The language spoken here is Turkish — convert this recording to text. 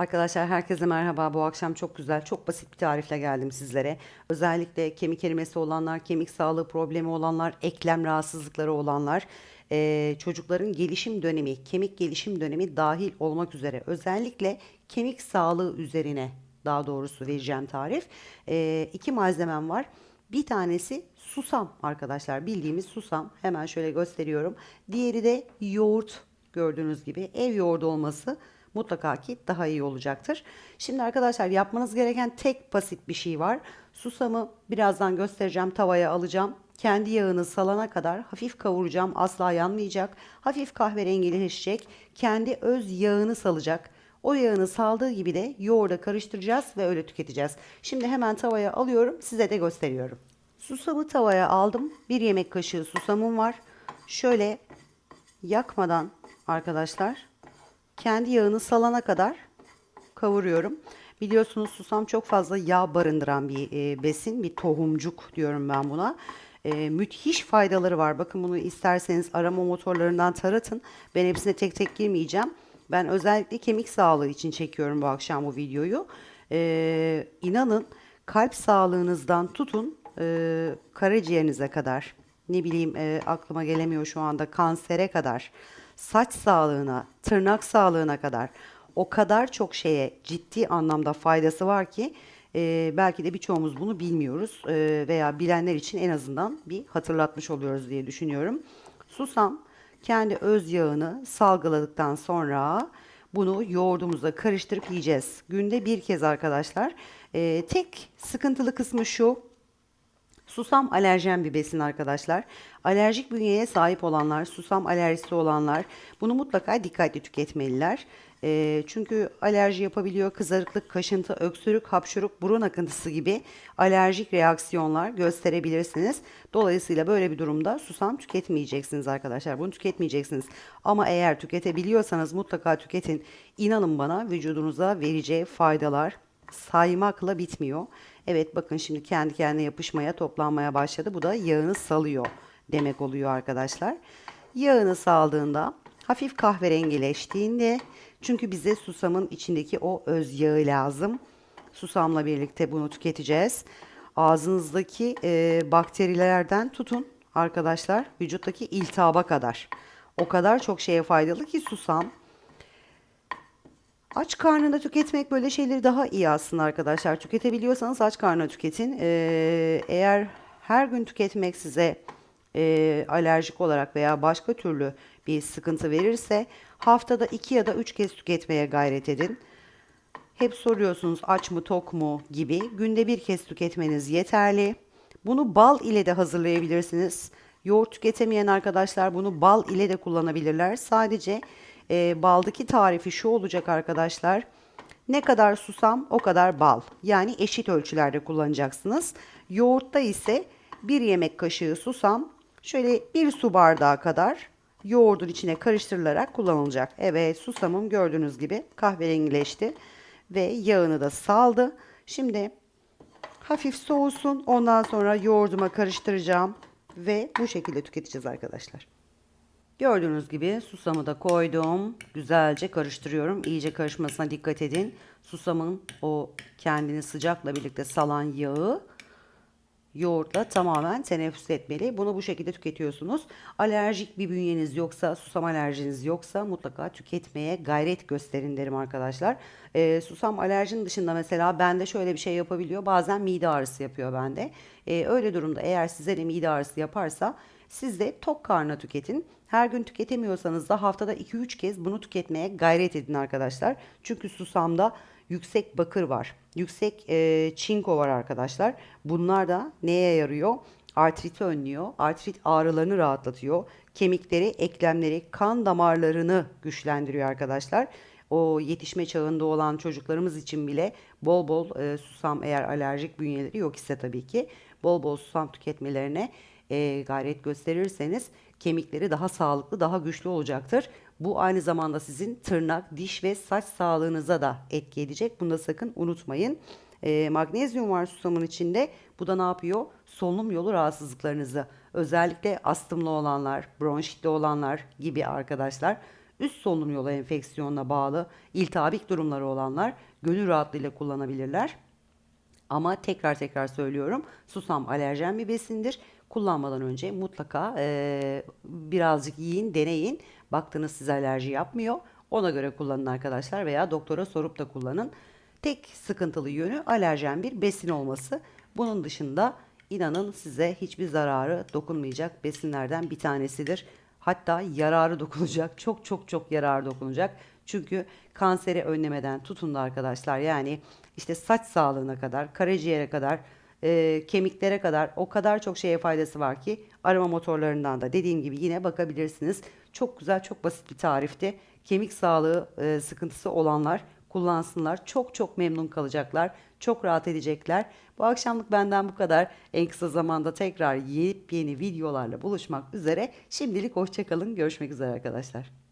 Arkadaşlar herkese merhaba. Bu akşam çok güzel, çok basit bir tarifle geldim sizlere. Özellikle kemik erimesi olanlar, kemik sağlığı problemi olanlar, eklem rahatsızlıkları olanlar, eee, çocukların gelişim dönemi, kemik gelişim dönemi dahil olmak üzere özellikle kemik sağlığı üzerine daha doğrusu vereceğim tarif. Eee iki malzemem var. Bir tanesi susam arkadaşlar. Bildiğimiz susam. Hemen şöyle gösteriyorum. Diğeri de yoğurt gördüğünüz gibi ev yoğurdu olması mutlaka ki daha iyi olacaktır. Şimdi arkadaşlar yapmanız gereken tek basit bir şey var. Susamı birazdan göstereceğim tavaya alacağım. Kendi yağını salana kadar hafif kavuracağım. Asla yanmayacak. Hafif kahverengileşecek. Kendi öz yağını salacak. O yağını saldığı gibi de yoğurda karıştıracağız ve öyle tüketeceğiz. Şimdi hemen tavaya alıyorum. Size de gösteriyorum. Susamı tavaya aldım. Bir yemek kaşığı susamım var. Şöyle yakmadan arkadaşlar kendi yağını salana kadar kavuruyorum. Biliyorsunuz susam çok fazla yağ barındıran bir e, besin, bir tohumcuk diyorum ben buna. E, müthiş faydaları var. Bakın bunu isterseniz arama motorlarından taratın. Ben hepsine tek tek girmeyeceğim. Ben özellikle kemik sağlığı için çekiyorum bu akşam bu videoyu. E, inanın kalp sağlığınızdan tutun e, karaciğerinize kadar ne bileyim e, aklıma gelemiyor şu anda kansere kadar saç sağlığına, tırnak sağlığına kadar o kadar çok şeye ciddi anlamda faydası var ki e, belki de birçoğumuz bunu bilmiyoruz e, veya bilenler için en azından bir hatırlatmış oluyoruz diye düşünüyorum. Susam kendi öz yağını salgıladıktan sonra bunu yoğurdumuza karıştırıp yiyeceğiz. Günde bir kez arkadaşlar. E, tek sıkıntılı kısmı şu. Susam alerjen bir besin arkadaşlar. Alerjik bünyeye sahip olanlar, susam alerjisi olanlar bunu mutlaka dikkatli tüketmeliler. Eee, çünkü alerji yapabiliyor. Kızarıklık, kaşıntı, öksürük, hapşuruk, burun akıntısı gibi alerjik reaksiyonlar gösterebilirsiniz. Dolayısıyla böyle bir durumda susam tüketmeyeceksiniz arkadaşlar. Bunu tüketmeyeceksiniz. Ama eğer tüketebiliyorsanız mutlaka tüketin. İnanın bana vücudunuza vereceği faydalar saymakla bitmiyor. Evet bakın şimdi kendi kendine yapışmaya, toplanmaya başladı. Bu da yağını salıyor demek oluyor arkadaşlar. Yağını saldığında hafif kahverengileştiğinde çünkü bize susamın içindeki o öz yağı lazım. Susamla birlikte bunu tüketeceğiz. Ağzınızdaki e, bakterilerden tutun arkadaşlar vücuttaki iltihaba kadar. O kadar çok şeye faydalı ki susam. Aç karnında tüketmek böyle şeyleri daha iyi aslında arkadaşlar. Tüketebiliyorsanız aç karnına tüketin. Ee, eğer her gün tüketmek size e, alerjik olarak veya başka türlü bir sıkıntı verirse haftada iki ya da üç kez tüketmeye gayret edin. Hep soruyorsunuz aç mı tok mu gibi. Günde bir kez tüketmeniz yeterli. Bunu bal ile de hazırlayabilirsiniz. Yoğurt tüketemeyen arkadaşlar bunu bal ile de kullanabilirler. Sadece e, baldaki tarifi şu olacak arkadaşlar. Ne kadar susam o kadar bal. Yani eşit ölçülerde kullanacaksınız. Yoğurtta ise bir yemek kaşığı susam şöyle bir su bardağı kadar yoğurdun içine karıştırılarak kullanılacak. Evet susamım gördüğünüz gibi kahverengileşti ve yağını da saldı. Şimdi hafif soğusun ondan sonra yoğurduma karıştıracağım ve bu şekilde tüketeceğiz arkadaşlar. Gördüğünüz gibi susamı da koydum. Güzelce karıştırıyorum. İyice karışmasına dikkat edin. Susamın o kendini sıcakla birlikte salan yağı yoğurtla tamamen teneffüs etmeli. Bunu bu şekilde tüketiyorsunuz. Alerjik bir bünyeniz yoksa, susam alerjiniz yoksa mutlaka tüketmeye gayret gösterin derim arkadaşlar. Ee, susam alerjinin dışında mesela bende şöyle bir şey yapabiliyor. Bazen mide ağrısı yapıyor bende. Ee, öyle durumda eğer size de mide ağrısı yaparsa siz de tok karnına tüketin. Her gün tüketemiyorsanız da haftada 2-3 kez bunu tüketmeye gayret edin arkadaşlar. Çünkü susamda yüksek bakır var. Yüksek e, çinko var arkadaşlar. Bunlar da neye yarıyor? Artriti önlüyor. Artrit ağrılarını rahatlatıyor. Kemikleri, eklemleri, kan damarlarını güçlendiriyor arkadaşlar. O yetişme çağında olan çocuklarımız için bile bol bol e, susam eğer alerjik bünyeleri yok ise tabii ki bol bol susam tüketmelerine e, gayret gösterirseniz kemikleri daha sağlıklı, daha güçlü olacaktır. Bu aynı zamanda sizin tırnak, diş ve saç sağlığınıza da etki edecek. Bunu da sakın unutmayın. E, magnezyum var susamın içinde. Bu da ne yapıyor? Solunum yolu rahatsızlıklarınızı özellikle astımlı olanlar, bronşitli olanlar gibi arkadaşlar üst solunum yolu enfeksiyonuna bağlı iltihabik durumları olanlar gönül rahatlığıyla kullanabilirler. Ama tekrar tekrar söylüyorum susam alerjen bir besindir. Kullanmadan önce mutlaka eee, birazcık yiyin, deneyin. Baktınız size alerji yapmıyor. Ona göre kullanın arkadaşlar veya doktora sorup da kullanın. Tek sıkıntılı yönü alerjen bir besin olması. Bunun dışında inanın size hiçbir zararı dokunmayacak besinlerden bir tanesidir. Hatta yararı dokunacak. Çok çok çok yararı dokunacak. Çünkü kanseri önlemeden tutun da arkadaşlar yani işte saç sağlığına kadar, karaciğere kadar, e, kemiklere kadar o kadar çok şeye faydası var ki arama motorlarından da dediğim gibi yine bakabilirsiniz. Çok güzel, çok basit bir tarifti. Kemik sağlığı e, sıkıntısı olanlar kullansınlar. Çok çok memnun kalacaklar. Çok rahat edecekler. Bu akşamlık benden bu kadar. En kısa zamanda tekrar yepyeni videolarla buluşmak üzere. Şimdilik hoşçakalın. Görüşmek üzere arkadaşlar.